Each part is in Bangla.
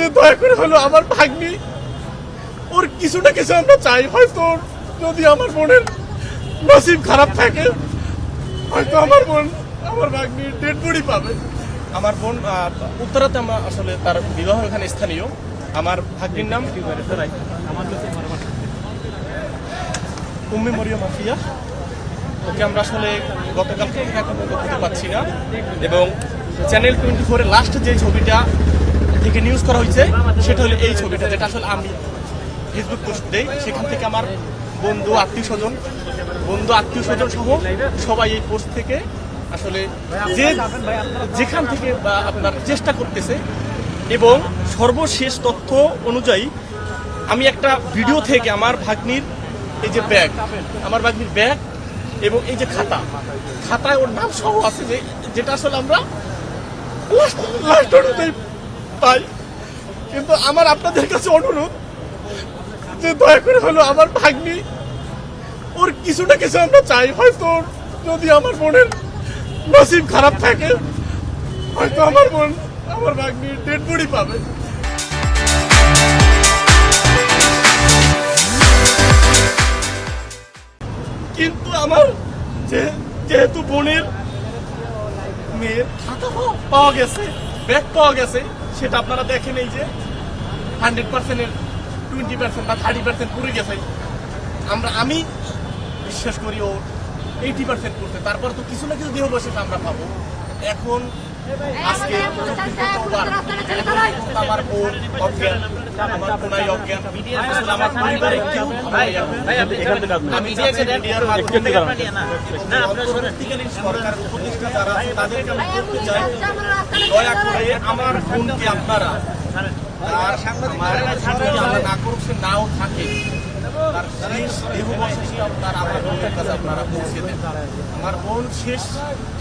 যে দয়া করে হলো আমার ভাগ্নি, ওর কিছু না কিছু আমরা চাই। হয়তো যদি আমার বোনের নসিব খারাপ থাকে, হয়তো আমার বোন আমার ভাগ্নি ডেড বডি পাবে। আমার বোন উত্তরাতে আমরা আসলে তার বিবাহ এখানে স্থানীয়। আমার ভাগ্নির নাম? উম্মি মরিয়া মাফিয়া ওকে আমরা আসলে গতকালকে এখানে পর্যন্ত খুঁজে পাচ্ছি না। এবং চ্যানেল টোয়েন্টি ফোরের লাস্ট যে ছবিটা থেকে নিউজ করা হয়েছে, সেটা হলো এই ছবিটা, যেটা আসলে আমি ফেসবুক পোস্ট দেই। সেখান থেকে আমার বন্ধু, আত্মীয় স্বজন, বন্ধু, আত্মীয় স্বজন সহ সবাই এই পোস্ট থেকে আসলে যে যেখান থেকে বা আপনার চেষ্টা করতেছে এবং সর্বশেষ তথ্য অনুযায়ী আমি একটা ভিডিও থেকে আমার ভাগ্নির এই যে ব্যাগ আমার ভাগ্নির ব্যাগ এবং এই যে খাতা। খাতায় ওর নাম সহ আছে যে, যেটা আসলে আমরা লাস্ট লাস্ট পাই। কিন্তু আমার আপনাদের কাছে অনুরোধ যে দয়া করে হলো আমার ভাগ্নি, ওর কিছু না কিছু আমরা চাই। হয়তো যদি আমার বোনের নসিব খারাপ থাকে, হয়তো আমার বোন আমার ভাগ্নি ডেড বডি পাবে। কিন্তু আমার যেহেতু বোনের মেয়ের খাতা পাওয়া গেছে, ব্যাগ পাওয়া গেছে সেটা আপনারা দেখেন এই যে হান্ড্রেড পার্সেন্টের টোয়েন্টি পার্সেন্ট বা থার্টি পার্সেন্ট পুরে গেছে। আমরা, আমি বিশ্বাস করি ও এইটি পার্সেন্ট করতে তারপর তো কিছু না কিছু দেহবশেষ আমরা পাবো। এখন আজকে আমার বোন অজ্ঞান আমার বোনাই অজ্ঞান। আমার পরিবারের কেউ। আমি মিডিয়ার মাধ্যমে সরকার উপদেষ্টা যারা তাদেরকে আমি বলতে চাই দয়া করে আমার বোনকে আপনারা তার না নাও থাকে। তার শেষ আমার বোনের কাছে আপনারা পৌঁছে দেন। আমার বোন শেষ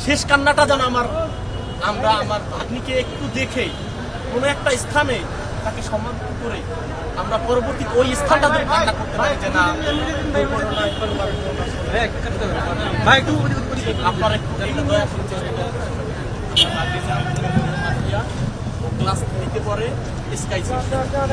শেষ কান্নাটা যেন আমার আমরা আমার ভাগ্নিকে একটু দেখে কোনো একটা স্থানে তাকে সমাধান করে আমরা পরবর্তী ওই স্থানটা ধরে করতে পারি যে না আপনারা একটু দয়া করে চেষ্টা ও ক্লাস নিতে পরে স্কাই